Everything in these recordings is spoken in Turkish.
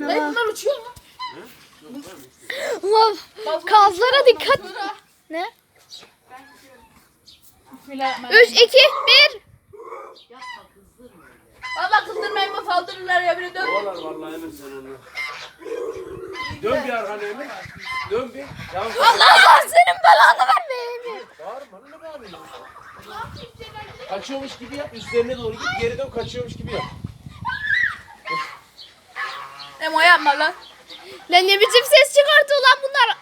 Lan bunlar uçuyor mu? Ulan kazlara dikkat. Ne? 3, 2, 1. Baba kızdırmayın mı saldırırlar ya biri dön. Kovalar vallahi Emir sen onu. Dön bir arkana Emir. Dön bir. Yavaş. Allah senin belanı vermeyeyim. Bağırma ne bağırıyorsun? Kaçıyormuş gibi yap. Üstlerine doğru git. Geri dön kaçıyormuş gibi yap. Emo yapma lan. Lan ne biçim ses çıkartıyor lan bunlar.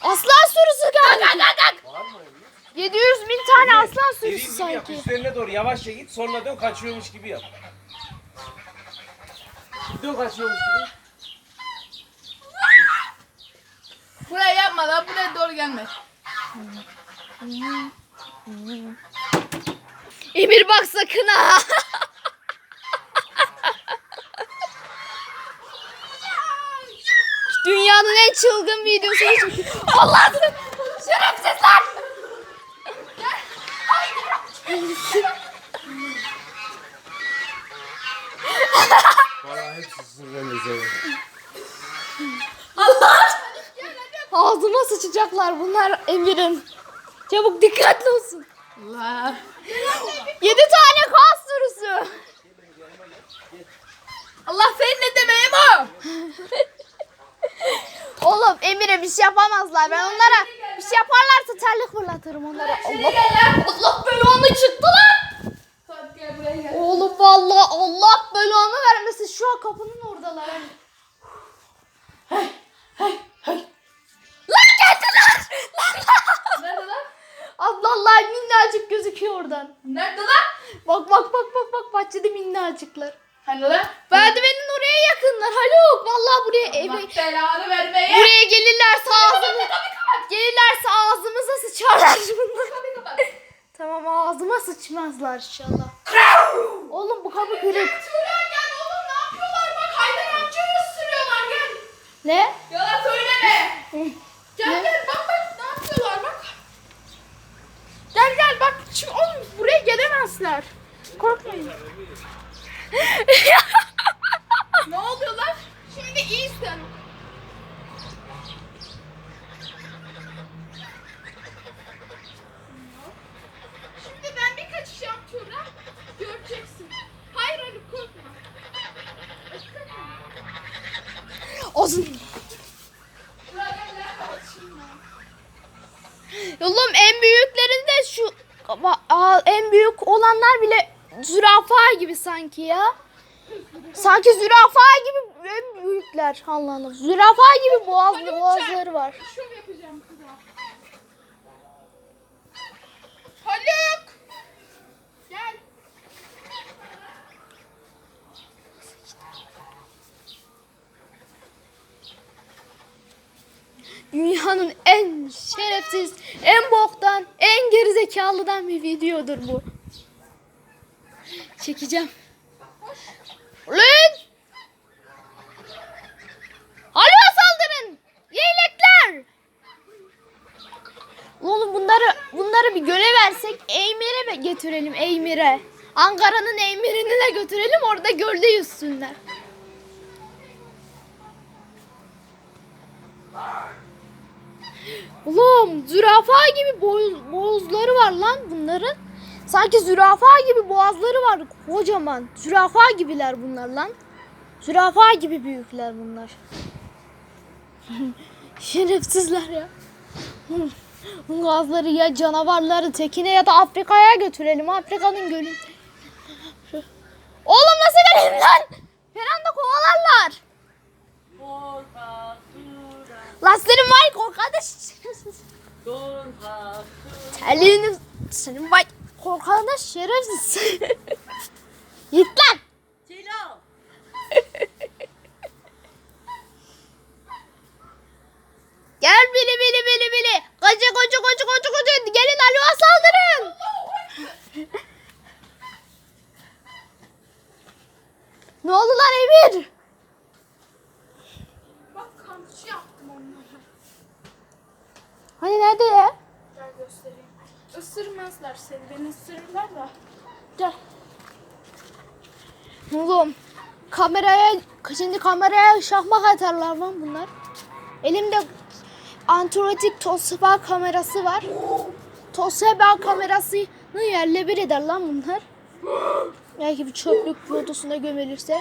Aslan sürüsü geldi. Bağırma Emir. 700 bin tane aslan Dediğim sürüsü gibi yap. sanki. Üstlerine doğru yavaşça git. Sonra dön kaçıyormuş gibi yap. Dön kaçıyormuş gibi. Buraya yapma lan buraya doğru gelme. Emir bak sakın ha. Dünyanın en çılgın çekiyor. Allah'ım şerefsizler. Vallahi hepsi ben de severim. Ağzıma sıçacaklar bunlar Emir'in. Çabuk dikkatli olsun. Allah. Yedi tane kas sürüsü. Allah seni ne deme Emo. Oğlum Emir'e bir şey yapamazlar. Ben onlara bir şey yaparlarsa terlik fırlatırım onlara. Allah, Allah belanı çıktı lan. Oğlum vallahi Allah belanı vermesin. Şu an kapının oradalar. Lan geldiler. Lan Nerede lan? Allah Allah minnacık gözüküyor oradan. Nerede lan? Bak bak bak bak bak bahçede minnacıklar. Hani lan? Merdivenin oraya yakınlar Haluk. Vallahi Allah belanı vermeye. buraya gelirlerse ağzımı gelirlerse ağzımıza sıçarlar bunlar. Tamam ağzıma sıçmazlar inşallah. Oğlum bu kapı kırık. Şuraya gel oğlum ne yapıyorlar bak Haydar amcayı ısırıyorlar gel. Ne? Yalan söyleme. Gel gel bak bak ne yapıyorlar bak. Gel gel bak şu oğlum buraya gelemezler. Korkmayın. oluyor lan? Şimdi ben bir kaçacağım Tuğra. Göreceksin. Hayır Haluk korkma. Ben. Oğlum en büyüklerinde şu en büyük olanlar bile zürafa gibi sanki ya. Sanki zürafa gibi en büyükler Allah Allah. Zürafa gibi boğazlı boğazları var. Şov yapacağım. Haluk. Gel. Dünyanın en şerefsiz, en boktan, en gerizekalıdan bir videodur bu. Çekeceğim. Lan! Oğlum bunları bunları bir göle versek Eymir'e mi getirelim Eymir'e? Ankara'nın Eymir'ini de götürelim orada gölde yüzsünler. Oğlum zürafa gibi boğaz, boğazları var lan bunların. Sanki zürafa gibi boğazları var kocaman. Zürafa gibiler bunlar lan. Zürafa gibi büyükler bunlar. Şerefsizler ya. Gazları ya canavarları tekine ya da Afrika'ya götürelim. Afrika'nın gölü. Oğlum nasıl geleyim lan? Her anda kovalarlar. Lan senin var ya korkarmış. Terliğini senin vay korkarmış şerefsiz. Git lan. Ne oldu lan Emir? Bak kamçı yaptım onlara. Hani nerede ya? Gel göstereyim. Isırmazlar seni. Beni ısırırlar da. Gel. Oğlum kameraya şimdi kameraya şahmak atarlar lan bunlar. Elimde antrotik Toshiba kamerası var. Toshiba kamerasını yerle bir eder lan bunlar. Belki bir çöplük rotosuna gömülürse.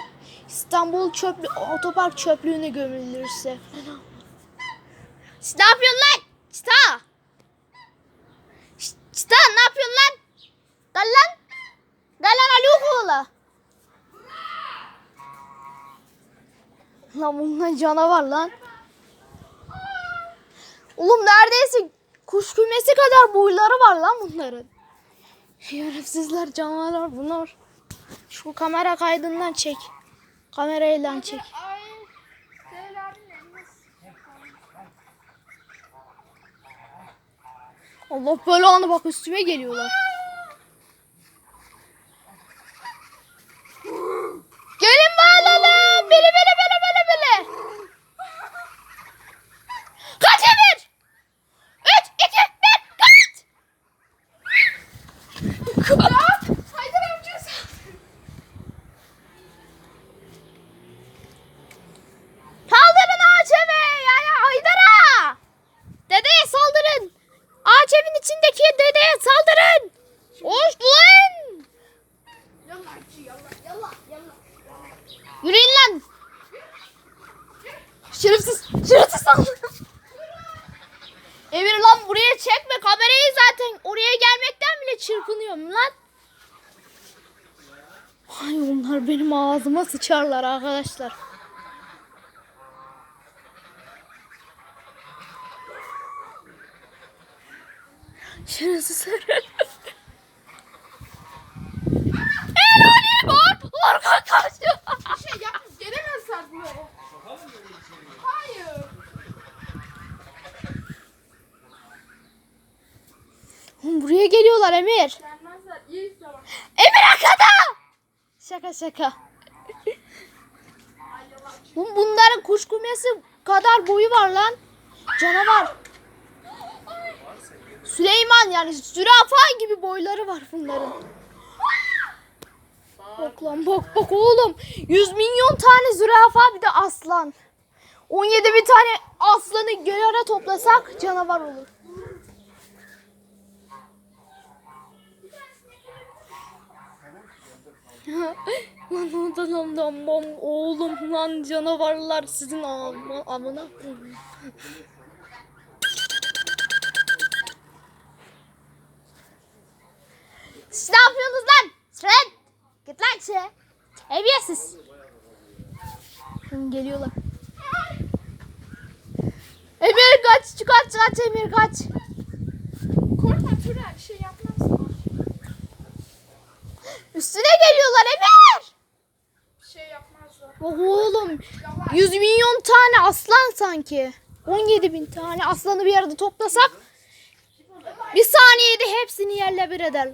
İstanbul çöplü otopark çöplüğüne gömülürse. Şşt, ne yapıyorsun lan? Çıta. Şşt, Çıta ne yapıyorsun lan? Gel lan. Gel lan Ali oğlu. Lan bunlar canavar lan. Oğlum neredeyse kuş kümesi kadar boyları var lan bunların. Şerefsizler canavarlar bunlar. Şu kamera kaydından çek. Kamerayla çek. Allah belanı bak üstüme geliyorlar. Gelin bağlalım. Bili bili bili Şerefsiz. Şerefsiz saldırın. Emir lan buraya çekme kamerayı zaten. Oraya gelmekten bile çırpınıyorum lan. Ay onlar benim ağzıma sıçarlar arkadaşlar. Şerefsizler. Elani bak. Arka kaçıyor. Bir şey yapmış gelemezler buraya. Hayır. Buraya geliyorlar Emir. Emir arkada. Şaka şaka. Bunların kuş kumyası kadar boyu var lan. Canavar. Süleyman yani zürafa gibi boyları var bunların. Bak lan bak bak oğlum. 100 milyon tane zürafa bir de aslan. 17 bin tane aslanı bir ara toplasak canavar olur. lan oradan ondan bom oğlum lan canavarlar sizin amına amına. ne yapıyorsunuz lan? Fred! Git lan şeye. Terbiyesiz. Şimdi geliyorlar. Emir kaç, kaç, kaç Emir kaç. Korkma Tura şey yapmaz. Üstüne geliyorlar Emir. Bir şey yapmazlar. Bak oğlum Yallah. 100 milyon tane aslan sanki. 17 bin tane aslanı bir arada toplasak bir saniyede hepsini yerle bir eder.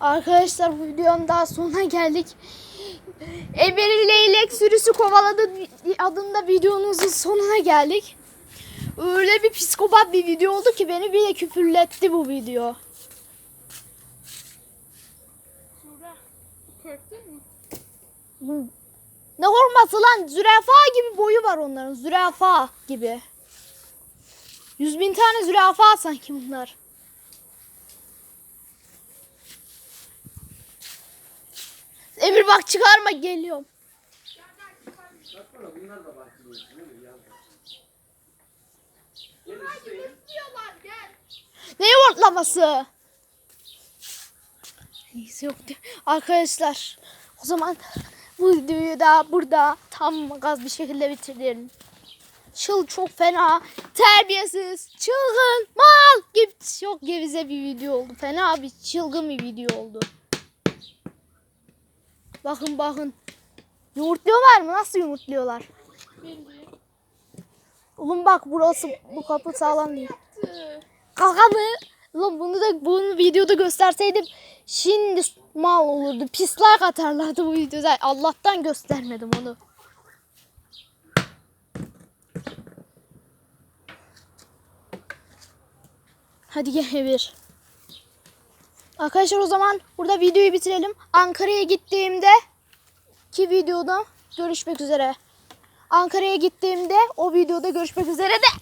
Arkadaşlar bu videonun daha sonuna geldik. Eber'in leylek sürüsü kovaladı adında videonuzun sonuna geldik. Öyle bir psikopat bir video oldu ki beni bile küfürletti bu video. Ne korkması lan? Zürafa gibi boyu var onların. Zürafa gibi. Yüz bin tane zürafa sanki bunlar. Emir bak çıkarma geliyorum. Gel. Ne yoğurtlaması? Neyse yok diyor. Arkadaşlar o zaman bu videoyu da burada tam gaz bir şekilde bitirelim. Çıl çok fena. Terbiyesiz. Çılgın. Mal gibi. Çok gevize bir video oldu. Fena bir çılgın bir video oldu. Bakın bakın. Yumurtluyorlar mı? Nasıl yumurtluyorlar? Oğlum bak burası bu kapı sağlam değil. Kaka mı? Ulan bunu da bunu videoda gösterseydim şimdi mal olurdu. Pisler atarlardı bu videoda. Allah'tan göstermedim onu. Hadi gel bir. Arkadaşlar o zaman burada videoyu bitirelim. Ankara'ya gittiğimde ki videoda görüşmek üzere. Ankara'ya gittiğimde o videoda görüşmek üzere de